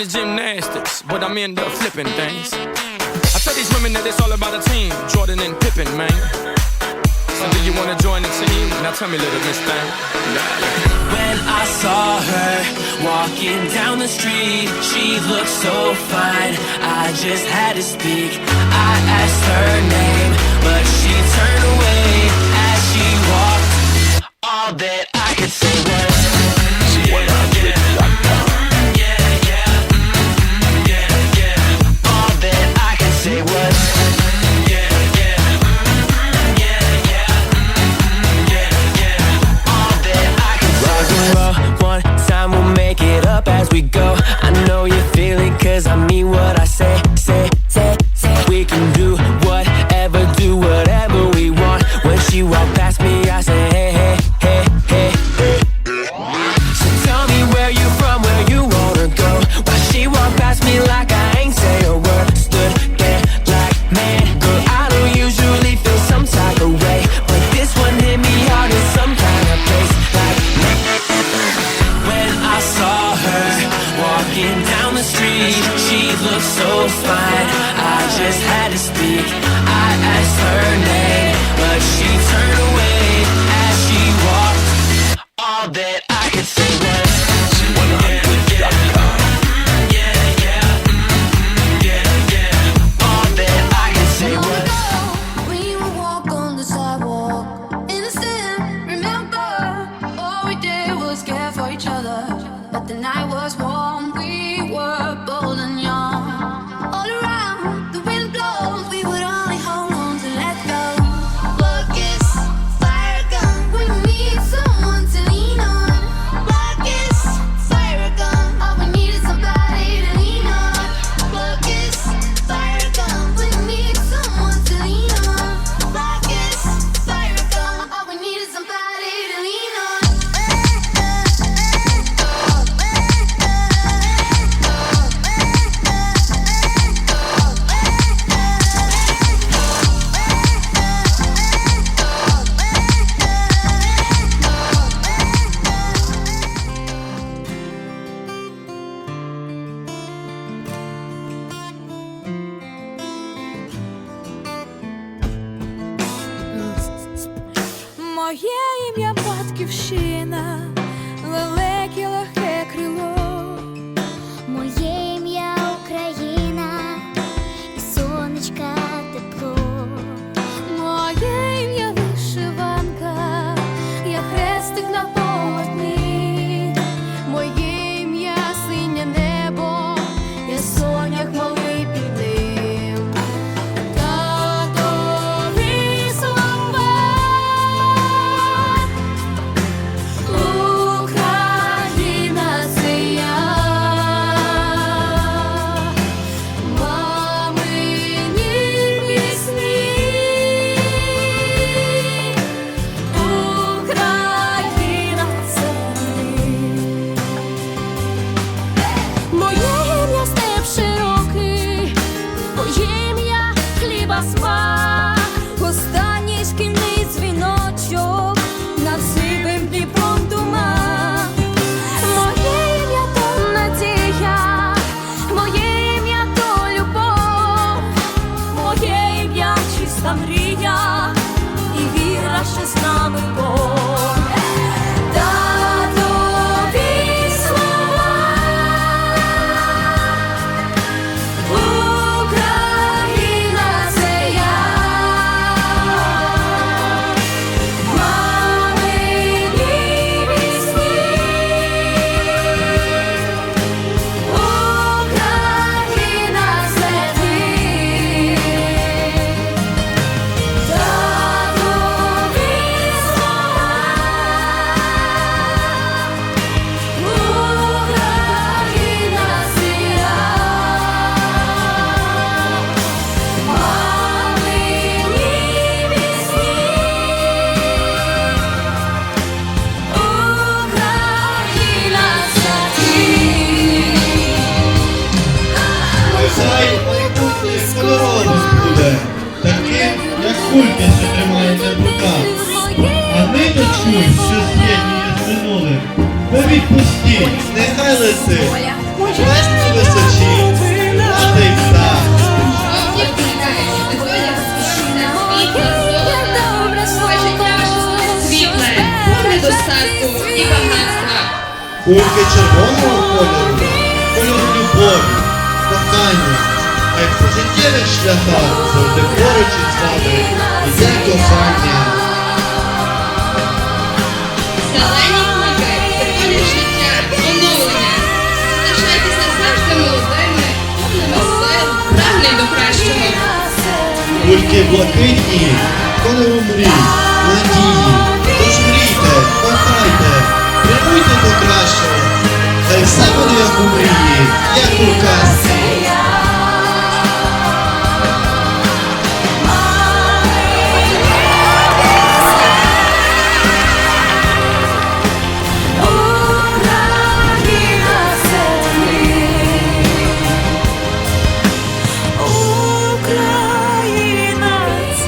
into gymnastics, but I'm into flipping things. I tell these women that it's all about a team, Jordan and Pippen, man. So do you wanna join the team? Now tell me, little miss thing. When I saw her walking down the street, she looked so fine. I just had to speak. I asked her name, but she turned away. we go. I know you feel it cause I mean what I that I can say was yeah, yeah, yeah, yeah, yeah, yeah. All that I could say was. We would walk on the sidewalk, innocent. Remember, all we did was care for each other, but the night was. Кулька ще тримається в руках, а ниточку, що з'єднує з минулим, бо відпусті, нехай лети, весь височі, а ти так. Кульки червоного кольору, кольор любові, кохання, а й по життєвих шляхах завжди Кульки блакитні, кольору мрій, надії. Тож мрійте, кохайте, прямуйте до кращого. Хай все буде як у мрії, як у казці.